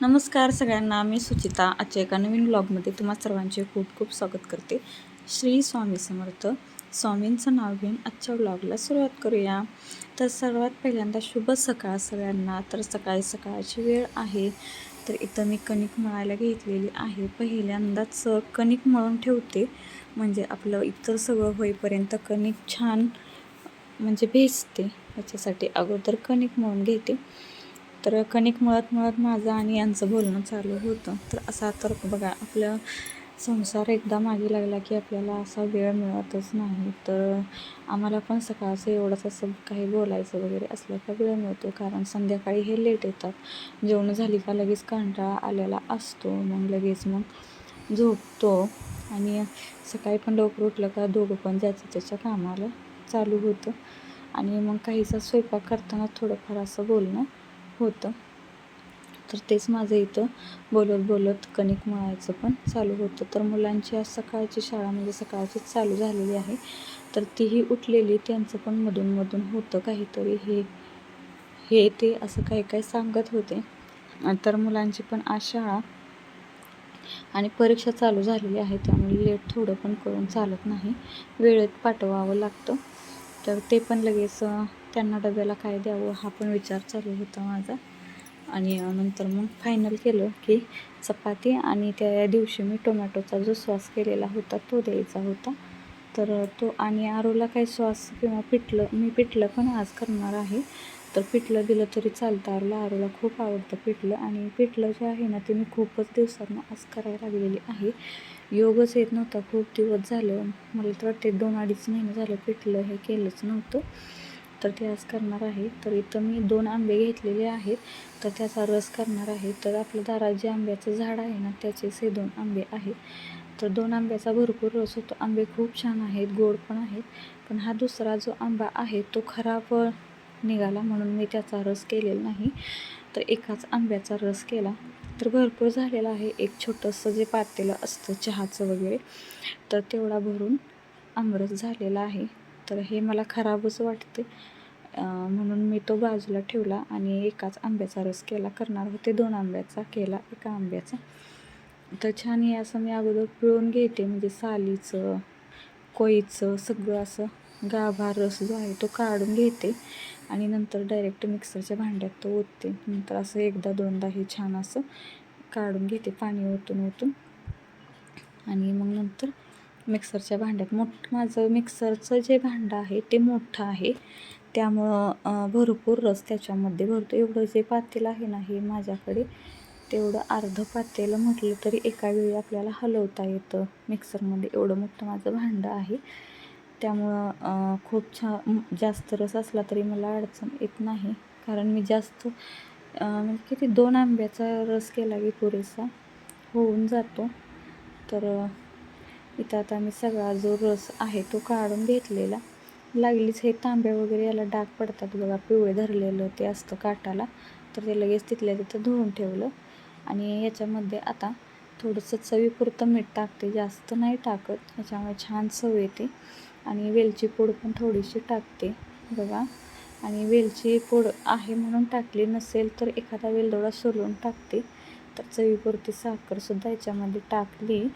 नमस्कार सगळ्यांना मी सुचिता आजच्या एका नवीन ब्लॉगमध्ये तुम्हा सर्वांचे खूप खूप स्वागत करते. श्री स्वामी समर्थ स्वामींचं नाव घेऊन आजच्या ब्लॉगला सुरुवात करूया. तर सर्वात पहिल्यांदा शुभ सकाळ सगळ्यांना. तर सकाळी सकाळची वेळ आहे. तर इथं मी कणिक मळायला घेतलेली आहे. पहिल्यांदाच कणिक मळून ठेवते. म्हणजे आपलं इतर सगळं होईपर्यंत कणिक छान म्हणजे भेजते. याच्यासाठी अगोदर कणिक मळून घेते. तर कणिक मळत मळत माझं आणि यांचं बोलणं चालू होतं. तर असा तर बघा आपलं संसार एकदा मागे लागला की आपल्याला असा वेळ मिळतच नाही. तर आम्हाला पण सकाळचं एवढंच असं काही बोलायचं वगैरे असलं का वेळ मिळतो. कारण संध्याकाळी हे लेट येतात. जेवण झाली का लगेच कंटाळा आलेला असतो. मग लगेच मग झोपतो. आणि सकाळी पण लवकर उठलं का दोघं पण ज्याच्या त्याच्या कामाला चालू होतं. आणि मग काहीचा स्वयंपाक करताना थोडंफार असं बोलणं होतं. तर तेच माझं इथं बोलत बोलत कणिक मळायचं पण चालू होतं. तर मुलांची आज सकाळची शाळा म्हणजे सकाळचीच चालू झालेली आहे. तर तीही उठलेली त्यांचं पण मधून मधून होतं काहीतरी. हे हे ते असं काही काही सांगत होते. तर मुलांची पण आज शाळा आणि परीक्षा चालू झालेली आहे. त्यामुळे लेट थोडं पण करून चालत नाही. वेळेत पाठवावं लागतं. तर ते पण लगेच त्यांना डब्याला काय द्यावं हा पण विचार चालू होता माझा. आणि नंतर मग फायनल केलं की चपाती आणि त्या दिवशी मी टोमॅटोचा जो सॉस केलेला होता तो द्यायचा होता. तर तो आणि आरोला काही सॉस किंवा पिठलं मी पिठलं पण आज करणार आहे. तर पिठलं दिलं तरी चालतं. आरोला आरोला खूप आवडतं पिठलं आणि पिठलं जे आहे ना ते मी खूपच दिवसांना आज करायला लागलेली आहे. योगच येत नव्हता. खूप दिवस झालं. मला तर वाटते दोन अडीच महिने झालं पिठलं हे केलंच नव्हतं. तर ते आज करणार आहे तर इथं मी दोन आंबे घेतलेले आहेत. तर त्याचा रस करणार आहे. तर आपलं दारात जे आंब्याचं झाड आहे ना त्याचे से दोन आंबे आहेत. तर दोन आंब्याचा भरपूर रस होतो. आंबे खूप छान आहेत गोड पण आहेत. पण हा दुसरा जो आंबा आहे तो खराब निघाला म्हणून मी त्याचा रस केलेला नाही. तर एकाच आंब्याचा रस केला. तर भरपूर झालेला आहे. एक छोटंसं जे पातेलं असतं चहाचं वगैरे तर तेवढा भरून आमरस झालेला आहे. तर हे मला खराबच वाटते. म्हणून मी तो बाजूला ठेवला आणि एकाच आंब्याचा रस केला. करणार होते दोन आंब्याचा केला एका आंब्याचा. तर छान हे असं मी अगोदर पिळून घेते. म्हणजे सालीचं कोईचं सगळं असं गाभा रस जो आहे तो काढून घेते आणि नंतर डायरेक्ट मिक्सरच्या भांड्यात तो ओतते. नंतर असं एकदा दोनदा हे छान असं काढून घेते पाणी ओतून ओतून. आणि मग नंतर मिक्सरच्या भांड्यात. मोठ माझं मिक्सरचं जे भांडं आहे ते मोठं आहे. त्यामुळं भरपूर रस त्याच्यामध्ये भरतो. एवढं जे पातेलं आहे ना हे माझ्याकडे तेवढं अर्धं पातेलं म्हटलं तरी एका वेळी आपल्याला हलवता येतं मिक्सरमध्ये. एवढं मोठं माझं भांडं आहे. त्यामुळं खूप छान जास्त रस असला तरी मला अडचण येत नाही. कारण मी जास्त म्हणजे किती दोन आंब्याचा रस केला की पुरेसा होऊन जातो. तर इथं आता मी सगळा जो रस आहे तो काढून घेतलेला. लागलीच हे तांब्या वगैरे याला डाग पडतात बघा पिवळे धरलेलं ते असतं काटाला तर ते लगेच तिथल्या तिथं धुवून ठेवलं. आणि याच्यामध्ये आता थोडंसं चवीपुरतं मीठ टाकते. जास्त नाही टाकत. याच्यामुळे छान चव येते. आणि वेलची पूड पण थोडीशी टाकते बघा. आणि वेलची पूड आहे म्हणून टाकली नसेल तर एखादा वेलदोडा सोलून टाकते. तर चवीपुरती साखरसुद्धा याच्यामध्ये टाकली.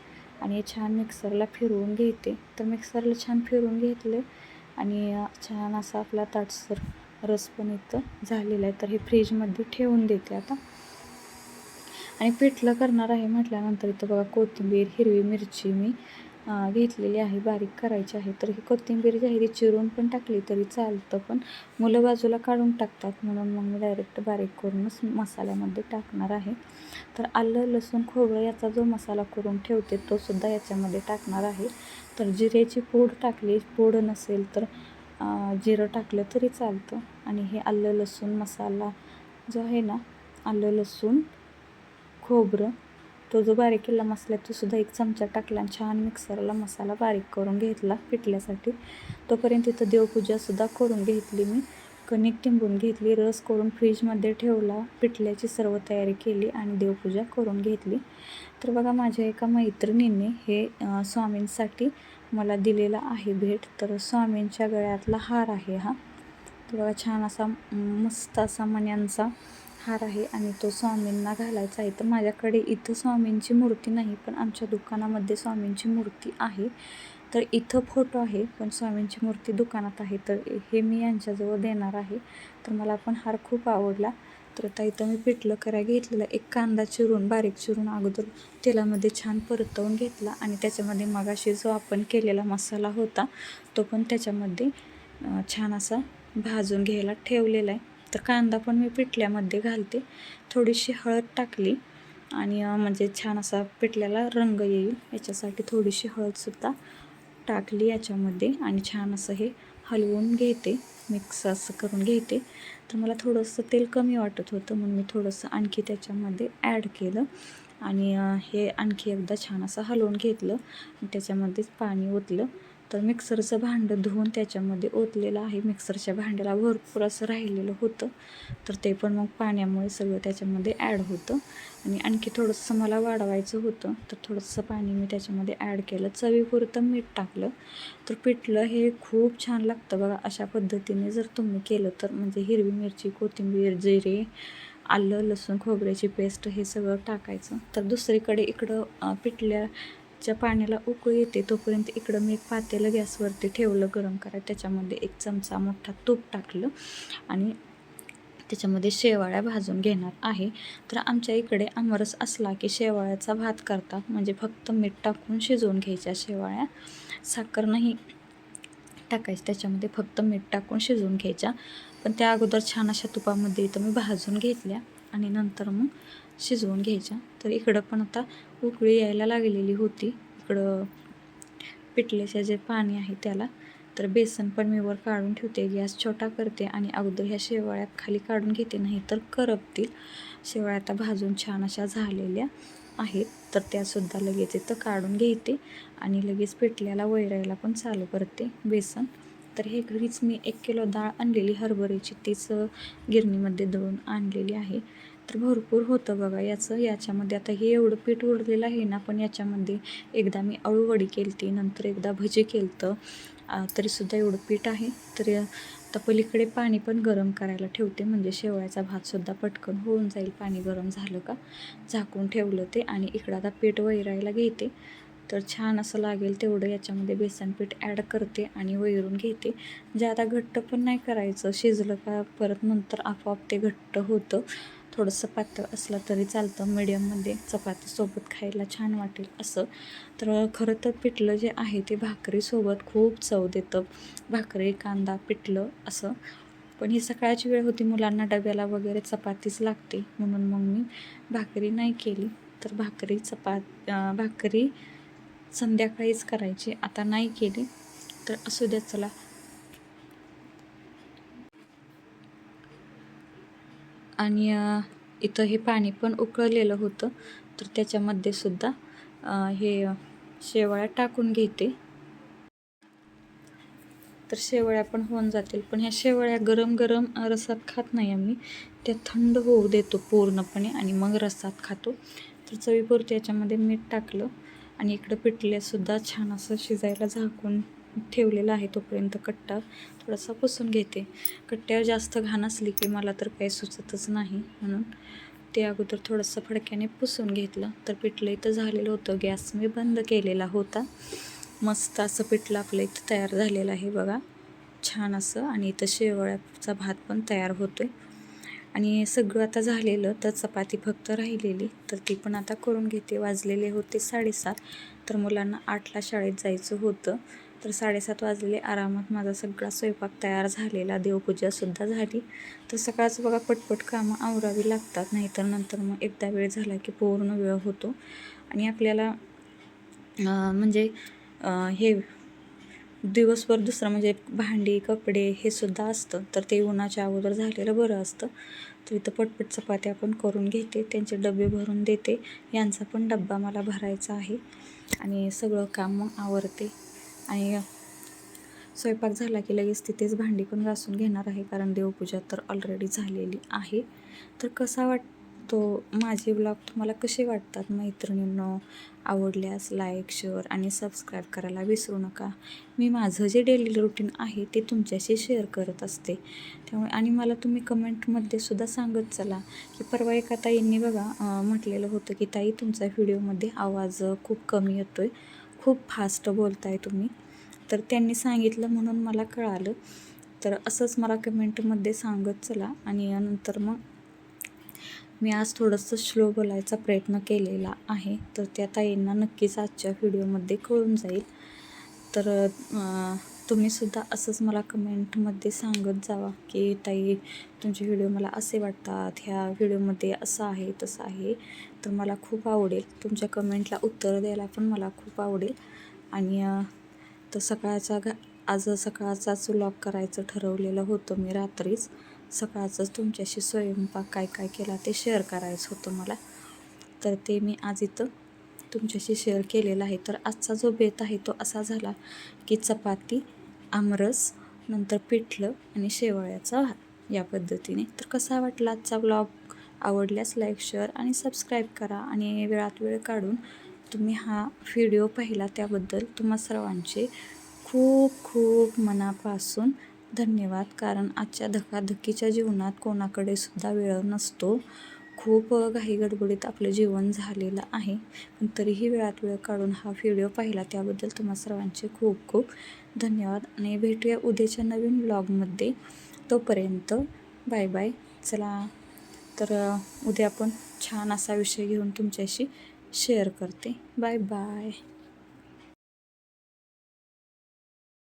आणि छान मिक्सरला फिरवून घेते. तर मिक्सरला छान फिरवून घेतले आणि छान असा आपला ताटसर रस पण इथं झालेला आहे. तर हे फ्रीजमध्ये ठेवून देते आता. आणि पिठलं करणार आहे म्हटल्यानंतर इथं बघा कोथिंबीर हिरवी मिरची मी घेतलेली आहे बारीक करायची आहे. तर ही कोथिंबीर जी आहे ती चिरून पण टाकली तरी चालतं पण मुलं बाजूला काढून टाकतात. म्हणून मग मी डायरेक्ट बारीक करूनच मसाल्यामध्ये टाकणार आहे. तर आलं लसूण खोबरं याचा जो मसाला करून ठेवते तो सुद्धा याच्यामध्ये टाकणार आहे. तर जिऱ्याची पूड टाकली पूड नसेल तर जिरं टाकलं तरी चालतं. आणि हे आलं लसूण मसाला जो आहे ना आलं लसूण खोबरं तो जो बारीक केलेला मसाला तो सुद्धा एक चमचा टाकला आणि छान मिक्सरला मसाला बारीक करून घेतला पिठल्यासाठी. तोपर्यंत इथं देवपूजासुद्धा करून घेतली मी. कणिक टिंबून घेतली रस करून फ्रीजमध्ये ठेवला पिठल्याची सर्व तयारी केली आणि देवपूजा करून घेतली. तर बघा माझ्या एका मैत्रिणीने हे स्वामींसाठी मला दिलेला आहे भेट. तर स्वामींच्या गळ्यातला हार आहे हा. तर बघा छान असा मस्त असा मण्यांचा हार आहे आणि तो स्वामींना घालायचा आहे. तर माझ्याकडे इथं स्वामींची मूर्ती नाही पण आमच्या दुकानामध्ये स्वामींची मूर्ती आहे. तर इथं फोटो आहे पण स्वामींची मूर्ती दुकानात आहे. तर हे मी यांच्याजवळ देणार आहे. तर मला पण हार खूप आवडला. तर आता इथं मी पिठलं करायला घेतलेलं एक कांदा चिरून बारीक चिरून अगोदर तेलामध्ये छान परतवून घेतला आणि त्याच्यामध्ये मगाशी जो आपण केलेला मसाला होता तो पण त्याच्यामध्ये छान असा भाजून घ्यायला ठेवलेला आहे. तर कांदा पण मी पिठल्यामध्ये घालते. थोडीशी हळद टाकली आणि म्हणजे छान असा पिठल्याला रंग येईल. याच्यासाठी थोडीशी हळदसुद्धा टाकली याच्यामध्ये आणि छान असं हे हलवून घेते. मिक्स असं करून घेते. तर मला थोडंसं तेल कमी वाटत होतं म्हणून मी थोडंसं आणखी त्याच्यामध्ये ॲड केलं आणि हे आणखी एकदा छान असं हलवून घेतलं त्याच्यामध्येच पाणी ओतलं. तर मिक्सरचं भांडं धुवून त्याच्यामध्ये ओतलेलं आहे. मिक्सरच्या भांड्याला भरपूर असं राहिलेलं होतं. तर ते पण मग पाण्यामुळे सगळं त्याच्यामध्ये ॲड होतं. आणि आणखी थोडंसं मला वाढवायचं होतं तर थोडंसं पाणी मी त्याच्यामध्ये ॲड केलं. चवीपुरतं मीठ टाकलं. तर पिठलं हे खूप छान लागतं बघा. अशा पद्धतीने जर तुम्ही केलं तर म्हणजे हिरवी मिरची कोथिंबीर जिरे आलं लसूण खोबऱ्याची पेस्ट हे सगळं टाकायचं. तर दुसरीकडे इकडं पिठल्या च्या पाण्याला उकळी येते तोपर्यंत इकडं मी एक पातेलं गॅसवरती ठेवलं गरम करा. त्याच्यामध्ये एक चमचा मोठा तूप टाकलं आणि त्याच्यामध्ये शेवाळ्या भाजून घेणार आहे. तर आमच्या इकडे आमरस असला की शेवाळ्याचा भात करतात. म्हणजे फक्त मीठ टाकून शिजवून घ्यायच्या शेवाळ्या. साखर नाही टाकायची त्याच्यामध्ये फक्त मीठ टाकून शिजवून घ्यायच्या. पण त्या अगोदर छान अशा तुपामध्ये इथं मी भाजून घेतल्या आणि नंतर मग शिजवून घ्यायच्या. तर इकडं पण आता उकळी यायला लागलेली होती. इकडं पिठल्याचे जे पाणी आहे त्याला. तर बेसन पण मी वर काढून ठेवते. गॅस छोटा करते आणि अगोदर ह्या शेवाळ्या खाली काढून घेते नाही तर करपतील. शेवाळ्या आता भाजून छान अशा झालेल्या आहेत. तर त्यासुद्धा लगेच इथं काढून घेते आणि लगेच पिठल्याला वैरायला पण चालू करते बेसन. तर हे घरीच मी एक किलो डाळ आणलेली. हरभऱ्याची तीच गिरणीमध्ये दळून आणलेली आहे. तर भरपूर होतं बघा. याचं याच्यामध्ये आता हे एवढं पीठ उरलेलं आहे ना पण याच्यामध्ये एकदा मी अळूवडी केली ती नंतर एकदा भजी केलं तरीसुद्धा एवढं पीठ आहे. तर आता पलीकडे पाणी पण गरम करायला ठेवते. म्हणजे शेवळ्याचा भातसुद्धा पटकन होऊन जाईल पाणी गरम झालं का? झाकून ठेवलं ते आणि इकडं आता पीठ वैरायला घेते. तर छान असं लागेल तेवढं याच्यामध्ये बेसन पीठ ॲड करते आणि वैरून घेते. जे आता घट्ट पण नाही करायचं. शिजलं का परत नंतर आपोआप ते घट्ट होतं. थोडंसं पातळ असलं तरी चालतं. मीडियममध्ये चपातीसोबत खायला छान वाटेल असं. तर खरं तर पिठलं जे आहे ते भाकरीसोबत खूप चव देतं. भाकरी कांदा पिठलं असं. पण ही सकाळची वेळ होती मुलांना डब्याला वगैरे चपातीच लागते. म्हणून मग मी भाकरी नाही केली. तर भाकरी चपात भाकरी संध्याकाळीच करायची. आता नाही केली. तर असू द्या चला. आणि इथं हे पाणी पण उकळलेलं होतं. तर त्याच्यामध्ये सुद्धा हे शेवळ्या टाकून घेते. तर शेवळ्या पण होऊन जातील. पण ह्या शेवळ्या गरम गरम रसात खात नाही आम्ही. त्या थंड होऊ देतो पूर्णपणे आणि मग रसात खातो. तर चवीपुरती याच्यामध्ये मीठ टाकलं आणि इकडं पिठल्यासुद्धा छान असं शिजायला झाकून ठेवलेला आहे तोपर्यंत कट्टा थोडासा पुसून घेते. कट्ट्यावर जास्त घाण असली की मला तर काही सुचतच नाही म्हणून ते अगोदर थोडंसं फडक्याने पुसून घेतलं. तर पिठलं इथं झालेलं होतं. गॅस मी बंद केलेला होता. मस्त असं पिठलं आपलं इथं तयार झालेलं आहे बघा. छान असं आणि इथं शेवळ्याचा भात पण तयार होतो आहे आणि सगळं आता झालेलं तर चपाती फक्त राहिलेली. तर ती पण आता करून घेते. वाजलेले होते साडेसात. तर मुलांना आठला शाळेत जायचं होतं. तर साडेसात वाजलेले आरामात माझा सगळा स्वयंपाक तयार झालेला. देवपूजासुद्धा झाली. तर सकाळचं बघा पटपट कामं आवरावी लागतात. नाहीतर नंतर मग एकदा वेळ झाला की पूर्ण वेळ होतो. आणि आपल्याला म्हणजे हे दिवसभर दुसरं म्हणजे भांडी कपडे हे सुद्धा असतं. तर ते उन्हाच्या अगोदर झालेलं बरं असतं. तर इथं पटपट चपात्या पण करून घेते. त्यांचे डबे भरून देते. यांचा पण डब्बा मला भरायचा आहे. आणि सगळं काम मग आवरते. आणि स्वयंपाक झाला की लगेच तिथेच भांडी पण घासून घेणार आहे कारण देवपूजा तर ऑलरेडी झालेली आहे. तर कसा वाट तो माझे ब्लॉग तुम्हाला कसे वाटतात? मैत्रिणींनो आवडल्यास लाईक शेअर आणि सबस्क्राईब करायला विसरू नका. मी माझं जे डेली रुटीन आहे ते तुमच्याशी शेअर करत असते. त्यामुळे आणि मला तुम्ही कमेंटमध्ये सुद्धा सांगत चला की परवा एका ताईंनी बघा म्हटलेलं होतं की ताई तुमचा व्हिडिओमध्ये आवाज खूप कमी येतो आहे खूप फास्ट बोलताय तुम्ही. तर त्यांनी सांगितलं म्हणून मला कळालं. तर असंच मला कमेंटमध्ये सांगत चला आणि नंतर मग मी आज थोडंसं स्लो बोलायचा प्रयत्न केलेला आहे. तर त्या ताईंना नक्कीच आजच्या व्हिडिओमध्ये कळून जाईल. तर तुम्हीसुद्धा असंच मला कमेंटमध्ये सांगत जावा की ताई तुमचे व्हिडिओ मला असे वाटतात ह्या व्हिडिओमध्ये असं आहे तसं आहे तर मला खूप आवडेल. तुमच्या कमेंटला उत्तर द्यायला पण मला खूप आवडेल. आणि तर सकाळचा घा आज सकाळचाच व्लॉग करायचं ठरवलेलं होतं मी रात्रीच. सकाळचंच तुमच्याशी स्वयंपाक काय काय केला ते शेअर करायचं होतं मला. तर ते मी आज इथं तुमच्याशी शेअर केलेलं आहे. तर आजचा जो बेत आहे तो असा झाला की चपाती आमरस नंतर पिठलं आणि शेवाळ्याचा भात या पद्धतीने. तर कसा वाटला आजचा ब्लॉग आवडल्यास लाईक शेअर आणि सबस्क्राईब करा आणि वेळात वेळ काढून तुम्ही हा व्हिडिओ पाहिला त्याबद्दल तुम्हा सर्वांचे खूप खूप मनापासून धन्यवाद. कारण आजच्या धकाधकीच्या जीवनात कोणाकडे सुद्धा वेळ नसतो. खूप घाई गडबडीत आपलं जीवन झालेलं आहे. पण तरीही वेळात वेळ काढून हा व्हिडिओ पाहिला त्याबद्दल तुम्हा सर्वांचे खूप खूप धन्यवाद. आणि भेटूया उद्याच्या नवीन ब्लॉगमध्ये. तोपर्यंत बाय बाय. चला तर उद्या आपण छान असा विषय घेऊन तुमच्याशी शेअर करते. Bye bye.